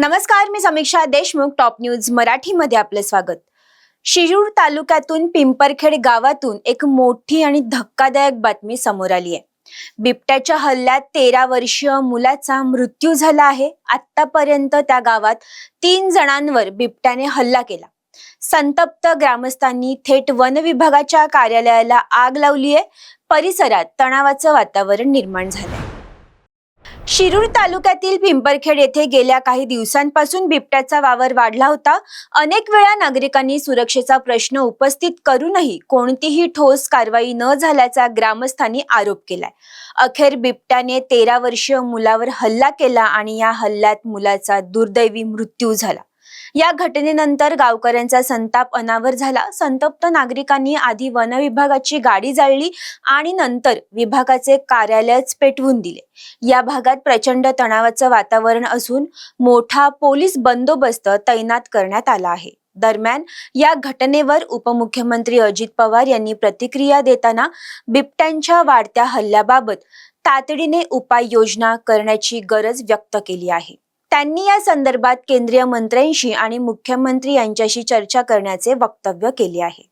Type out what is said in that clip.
नमस्कार मी समीक्षा Deshmukh top news मराठीमध्ये आपलं स्वागत. शिरूर तालुक्यातून पिंपरखेड गावातून एक मोठी आणि धक्कादायक बातमी समोर आली आहे. बिबट्याच्या हल्ल्यात तेरा वर्षीय मुलाचा मृत्यू झाला आहे. आतापर्यंत त्या गावात तीन जणांवर बिबट्याने हल्ला केला. संतप्त ग्रामस्थांनी थेट वन विभागाच्या कार्यालयाला आग लावली आहे परिसरात तणावाचं वातावरण निर्माण झालंय. शिरूर तालुक्यातील पिंपरखेड येथे गेल्या काही दिवसांपासून बिबट्याचा वावर वाढला होता. अनेक वेळा नागरिकांनी सुरक्षेचा प्रश्न उपस्थित करूनही कोणतीही ठोस कारवाई न झाल्याचा ग्रामस्थांनी आरोप केलाय. अखेर बिबट्याने तेरा वर्षीय मुलावर हल्ला केला आणि या हल्ल्यात मुलाचा दुर्दैवी मृत्यू झाला. या घटनेनंतर गावकऱ्यांचा संताप अनावर झाला. संतप्त नागरिकांनी आधी वन विभागाची गाडी जाळली आणि नंतर विभागाचे कार्यालयच पेटवून दिले. या भागात प्रचंड तणावाचं वातावरण असून मोठा पोलीस बंदोबस्त तैनात करण्यात आला आहे. दरम्यान या घटनेवर उपमुख्यमंत्री अजित पवार यांनी प्रतिक्रिया देताना बिबट्यांच्या वाढत्या हल्ल्याबाबत तातडीने उपाययोजना करण्याची गरज व्यक्त केली आहे. त्यांनी या संदर्भात केंद्रीय मंत्र्यांशी आणि मुख्यमंत्री यांच्याशी चर्चा करण्याचे वक्तव्य केले आहे.